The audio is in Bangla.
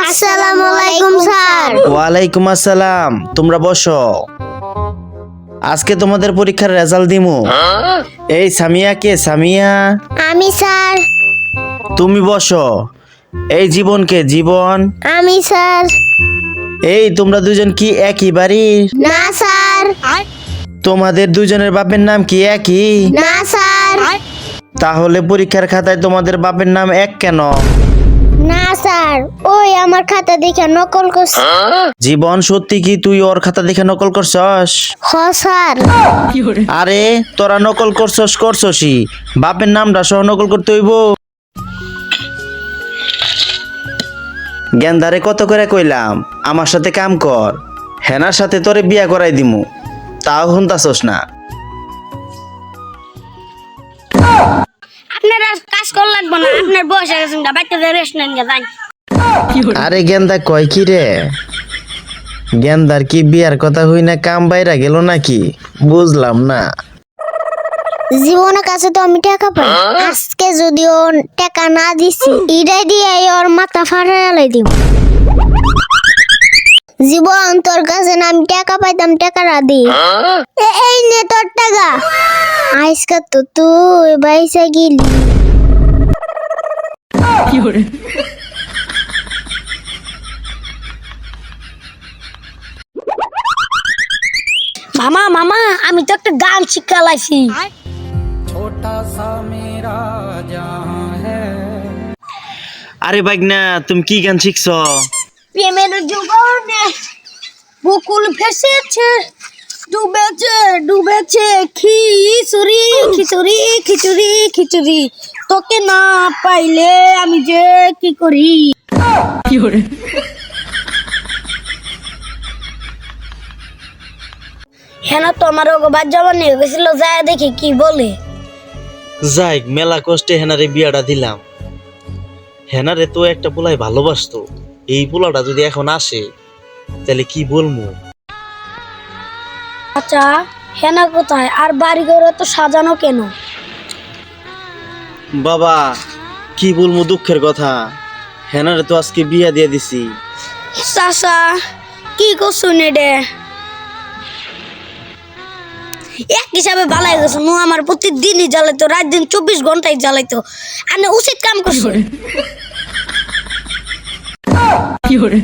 আসসালামু আলাইকুম স্যার। ওয়ালাইকুম আসসালাম। তোমরা বসো। আজকে তোমাদের পরীক্ষার রেজাল্ট দিমু। এই সামিয়া কে? সামিয়া? আমি স্যার। তুমি বসো। এই জীবন কে? জীবন। আমি স্যার। এই তোমরা দুজন কি একই বাড়ির না স্যার। তোমাদের দুজনের বাপের নাম কি একই? না স্যার। তাহলে পরীক্ষার খাতায় তোমাদের বাপের নাম এক কেন? না স্যার। ওই আমার খাতা দেখে নকল করছে। জীবন সত্যি কি তুই ওর খাতা দেখে নকল করছস? হ স্যার। আরে তোরা নকল করছস করছসই। বাপের নামটা সহ নকল করতে হইব। গেন্দারে কত করে কইলাম? আমার সাথে কাম কর। হেনার সাথে তোরে বিয়া করাই দিমু। তাও শুনতাছস না। আপনার কাজ করা লাগবে না আপনার বয়স হয়ে গেছে বাচ্চাদের রেস্ট নেন গে যান আরে গেন্দা কয় কি রে? গেন্দার কি বিয়ার কথা হই না কাম বাইরা গেল নাকি? বুঝলাম না। জীবনের কাছে তো আমি টাকা পাই। আজকে যদি ও টাকা না দিছি ইডাই দিয়ে ওর মাথা ফাটাই দিব। জীবন তোর কাছে না আমি টাকা পাইতাম দি এ- এই নে তোর টাকা। আজকে তো তুই বাইসা গেলি। মামা মামা আমি তো একটা গান শিক্ষা লাইছি আরে বাইগনা তুমি কি গান শিখছ? প্রেমের জীবনে বকুল ভেসেছে ডুবেছে ডুবেছে খিচুড়ি খিচুড়ি খিচুড়ি খিচুড়ি। তোকে না পাইলে আমি যে কি করি? হ্যাঁ তো আমার ওগো বাদ যাবার নিয়ে গেছিল যায় দেখি কি বলে। যাই মেলা কষ্টে হেনারে বিয়াটা দিলাম। হেনারে তো একটা পোলাই ভালোবাসতো। এই পোলাটা যদি এখন আসে তাহলে কি বলব আচ্ছা হেনা কোথায়? আর বাড়ি ঘরে তো সাজানো কেন? বাবা কি বলব দুঃখের কথা? হেনারে তো আজকে বিয়া দিয়ে দিছি। চাচা কি করছুন এডে এক হিসাবে বালাই গেছো নু আমার প্রতিদিনই জ্বালাইতো রাত দিন চব্বিশ ঘন্টায় জ্বালাইতো। আমি উচিত কাম করছ। 有人